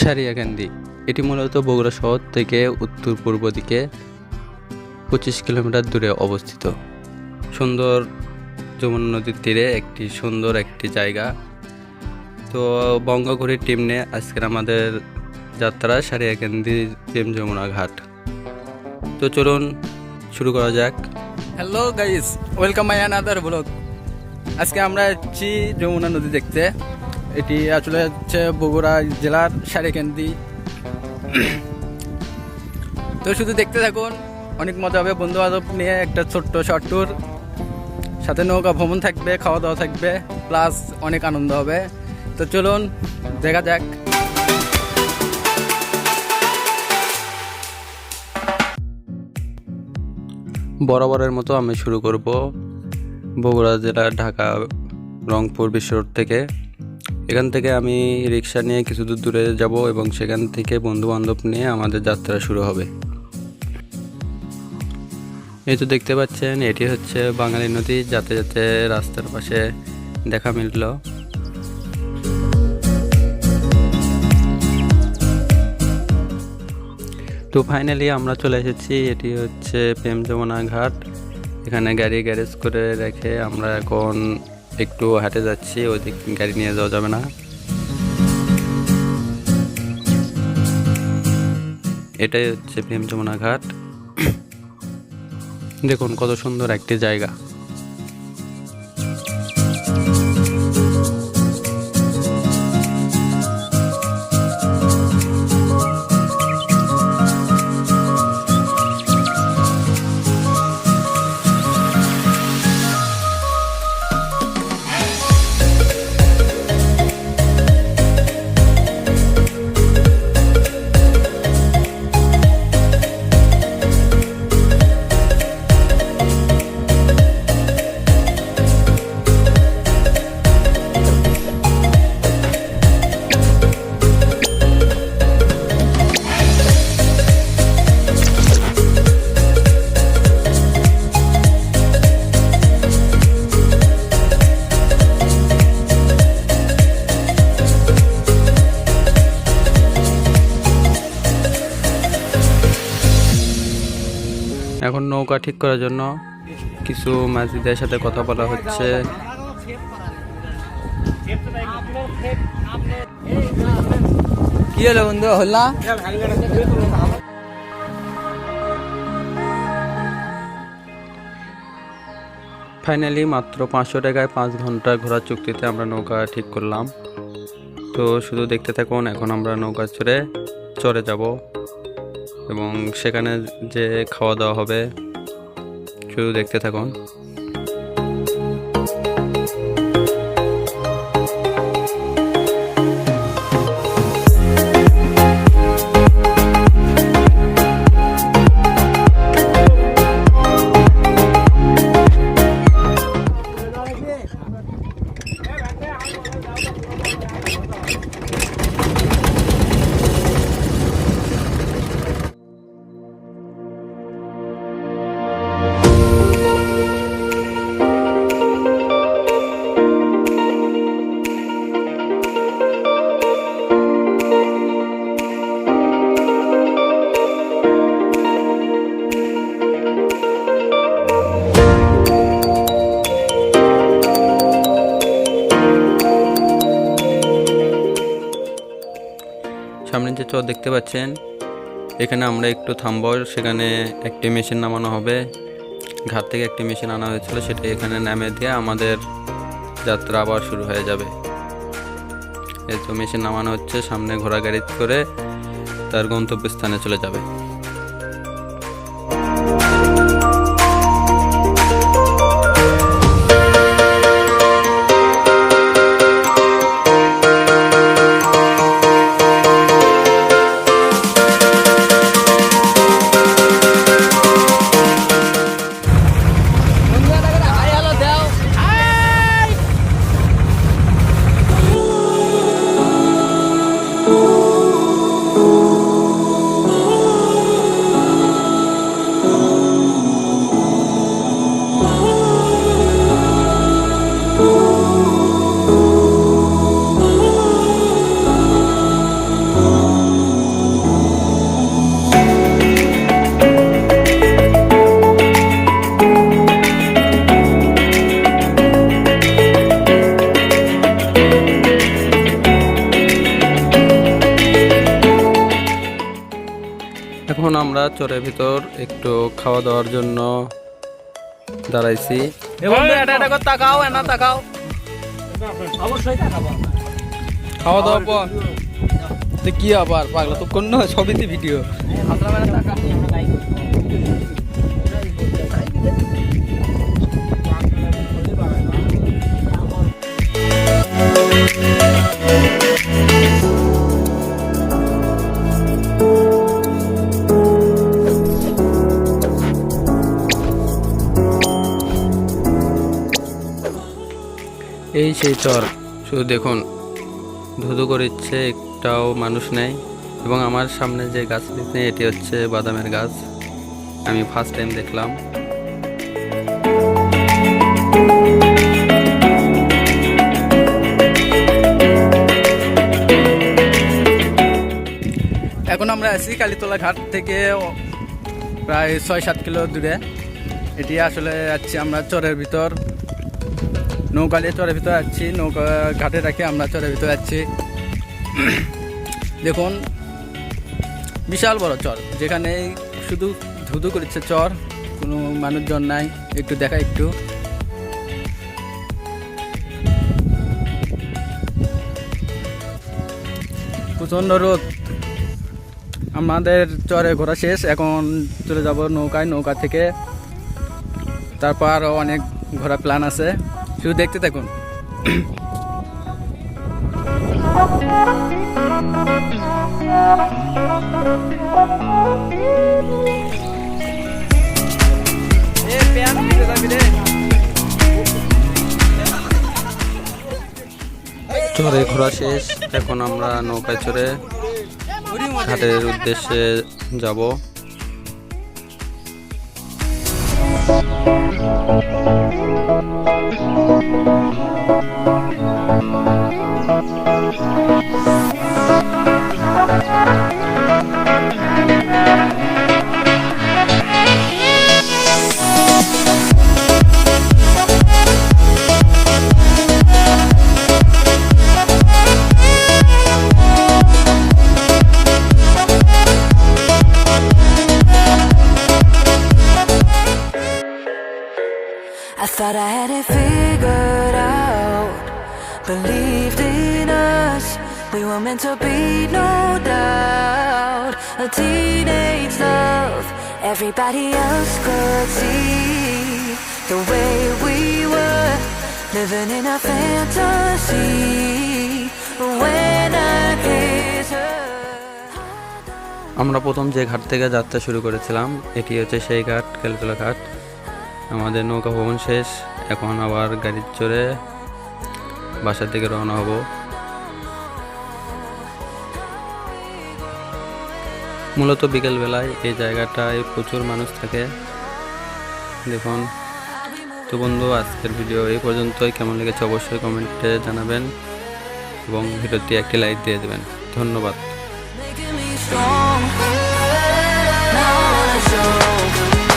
সারিয়াকান্দি এটি মূলত বগুড়া শহর থেকে উত্তর পূর্ব দিকে পঁচিশ কিলোমিটার দূরে অবস্থিত। সুন্দর যমুনা নদীর তীরে একটি সুন্দর একটি জায়গা। তো বঙ্গঘুরির টিম নিয়ে আজকের আমাদের যাত্রা সারিয়াকান্দি টিম যমুনা ঘাট। তো চলুন শুরু করা যাক। Hello guys welcome my another blog আজকে আমরা যাচ্ছি যমুনা নদী দেখতে। এটি আসলে হচ্ছে বগুড়া জেলার সারেকেন্দি। তো শুধু দেখতে থাকুন, অনেক মজা হবে। বন্ধু বান্ধব নিয়ে একটা ছোট্ট শর্ট ট্যুর সাথে নৌকা ভ্রমণ থাকবে, খাওয়া দাওয়া থাকবে প্লাস অনেক আনন্দ হবে। তো চলুন, দেখা যাক। বরাবরের মতো আমি শুরু করব বগুড়া জেলার ঢাকা রংপুর বিশ্ব রোড থেকে। এখান থেকে আমি রিক্সা নিয়ে কিছু দূর দূরে যাব এবং সেখান থেকে বন্ধু বান্ধব নিয়ে আমাদের যাত্রা শুরু হবে। এই তো দেখতে পাচ্ছেন, এটি হচ্ছে বাঙালি নদী। যাতে যাতে রাস্তার পাশে দেখা মিলল। তো ফাইনালি আমরা চলে এসেছি, এটি হচ্ছে প্রেম যমুনা ঘাট। এখানে গাড়ি গ্যারেজ করে রেখে আমরা এখন একটু হাটে যাচ্ছি, ওদিক গাড়ি নিয়ে যাওয়া যাবে না। এটাই হচ্ছে প্রেম যমুনা ঘাট। দেখুন, কত সুন্দর একটি জায়গা। নৌকা ঠিক করার জন্য কিছু মাঝিদের সাথে কথা বলা হচ্ছে। কি হলো বন্ধু? হল? না ফাইনালি মাত্র পাঁচশো টাকায় পাঁচ ঘণ্টা ঘোরার চুক্তিতে আমরা নৌকা ঠিক করলাম। তো শুধু দেখতে থাকুন এখন আমরা নৌকা চড়ে চড়ে যাব এবং সেখানে যে খাওয়া দাওয়া হবে শুধু দেখতে থাকুন। চর দেখতে পাচ্ছেন। এখানে আমরা একটু থামবো, সেখানে একটি মেশিন নামানো হবে। ঘাট থেকে একটি মেশিন আনা হয়েছিল, সেটা এখানে নামে দিয়ে আমাদের যাত্রা আবার শুরু হয়ে যাবে। এই তো মেশিন নামানো হচ্ছে, সামনে ঘোড়া গাড়ি করে তার গন্তব্যস্থানে চলে যাবে। আমরা চরের ভিতর একটু খাওয়া দাওয়ার জন্য দাঁড়াইছি। তাকাও এনা তাকাও। অবশ্যই তাকাবো খাওয়া দাওয়া পর। কি আবার পাগলা তো কোন সবই তো ভিডিও এই সেই চর। শুধু দেখুন, ধুধু করিচ্ছে একটাও মানুষ নেই এবং আমার সামনে যে গাছ দেখতে এটি হচ্ছে বাদামের গাছ। আমি ফার্স্ট টাইম দেখলাম। এখন আমরা আছি কালীতলা ঘাট থেকে প্রায় ছয় সাত কিলো দূরে। এটি আসলে যাচ্ছি আমরা চরের ভিতর। নৌকা নিয়ে চরের ভিতরে যাচ্ছি, নৌকা ঘাটে রাখি আমরা চরের ভিতরে যাচ্ছি। দেখুন, বিশাল বড় চর, যেখানে শুধু ধুধু করেছে চর, কোনো মানুষজন নাই, একটু দেখা একটু। প্রচণ্ড রোদ। আমাদের চরে ঘোরা শেষ, এখন চলে যাব নৌকায়, নৌকা থেকে। তারপর আরও অনেক ঘোরা প্ল্যান আছে। শুধু দেখতে থাকুন। চরে ঘোরা শেষ এখন আমরা নৌকায় চড়ে ঘাটের উদ্দেশ্যে যাব। Thank you. Thought I had it figured out. Believed in us, we were meant to be, no doubt. A teenage love, everybody else could see the way we were living in a fantasy. When I kissed her. আমরা প্রথম যে ঘাট থেকে যাত্রা শুরু করেছিলাম এটি হচ্ছে সেই ঘাট কেলতলা ঘাট আমাদের নৌকা ভ্রমণ শেষ। এখন আবার গাড়ির চড়ে বাসার দিকে রওনা হব। মূলত বিকেলবেলায় এই জায়গাটায় প্রচুর মানুষ থাকে। দেখুন। তো বন্ধু, আজকের ভিডিও এই পর্যন্তই। কেমন লেগেছে অবশ্যই কমেন্টে জানাবেন এবং ভিডিওটি একটি লাইক দিয়ে দেবেন। ধন্যবাদ।